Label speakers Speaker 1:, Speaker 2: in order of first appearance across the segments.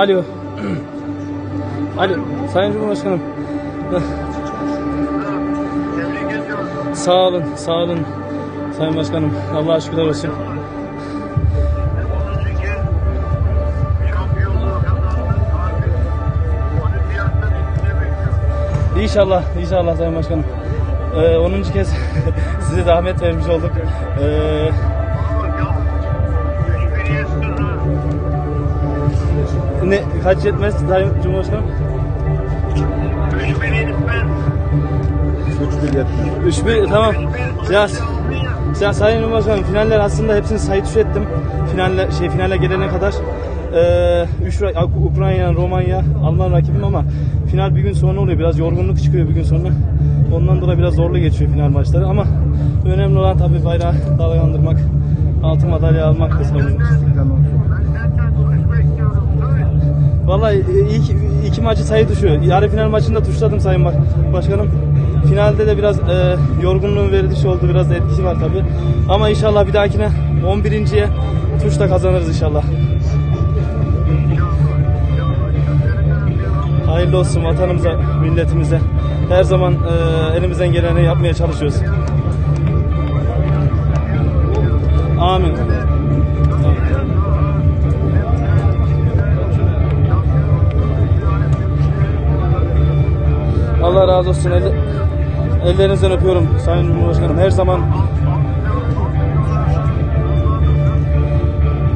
Speaker 1: Alo. Alo. Sayın Cumhurbaşkanım. Sağ olun, sağ olun. Sayın Başkanım. Allah'a şükürler olsun.
Speaker 2: 10. kez şampiyonluğu kazandın. Artık olimpiyatta bizi bekliyor.
Speaker 1: İnşallah, inşallah Sayın Başkanım. Ee, 10. kez size zahmet vermiş olduk. Ee, ne kaç yetmez Sayın Cumhurbaşkanım?
Speaker 2: 3-1 yetmez.
Speaker 1: 3-1 tamam.
Speaker 2: 3-1
Speaker 1: Ya,
Speaker 2: aldın ya.
Speaker 1: ya Sayın Cumhurbaşkanım finaller aslında hepsini sayı tuş ettim. Finalle şey finale gelene kadar. Ee, üç, ra- Ukrayna, Romanya, Alman rakibim ama final bir gün sonra oluyor. Biraz yorgunluk çıkıyor bir gün sonra. Ondan dolayı biraz zorlu geçiyor final maçları ama önemli olan tabii bayrağı dalgalandırmak, altın madalya almak kısmı.
Speaker 2: Ben.
Speaker 1: Vallahi e, ilk iki maçı sayı tuşu. Yarı final maçında tuşladım Sayın Baş- Başkanım. Finalde de biraz e, yorgunluğun verdiği oldu. Biraz etkisi var tabii. Ama inşallah bir dahakine 11.ye tuşla kazanırız inşallah. Hayırlı olsun vatanımıza, milletimize. Her zaman e, elimizden geleni yapmaya çalışıyoruz. Amin. Razı olsun. Elle- ellerinizden öpüyorum Sayın Cumhurbaşkanım. Her zaman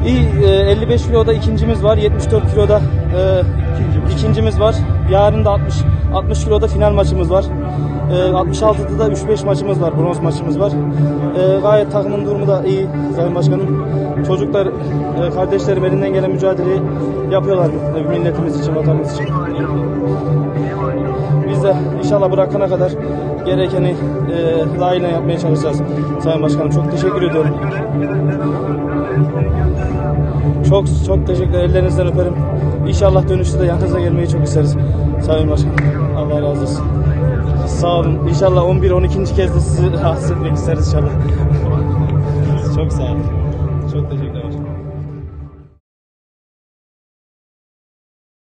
Speaker 1: İyi, e, 55 kiloda ikincimiz var, 74 kiloda e, ikincimiz var. Yarın da 60 60 kiloda final maçımız var. E, 66'da da 3-5 maçımız var, bronz maçımız var. E, gayet takımın durumu da iyi Sayın Başkanım. Çocuklar, e, kardeşlerim elinden gelen mücadeleyi yapıyorlar e, milletimiz için, vatanımız için. De inşallah bırakana kadar gerekeni e, layığıyla yapmaya çalışacağız. Sayın Başkanım çok teşekkür ediyorum. Çok çok teşekkür Ellerinizden öperim. İnşallah dönüşte de yanınıza gelmeyi çok isteriz. Sayın Başkanım. Allah razı olsun. Sağ olun. İnşallah 11-12. kez de sizi rahatsız etmek isteriz inşallah. çok sağ olun. Çok teşekkür ederim.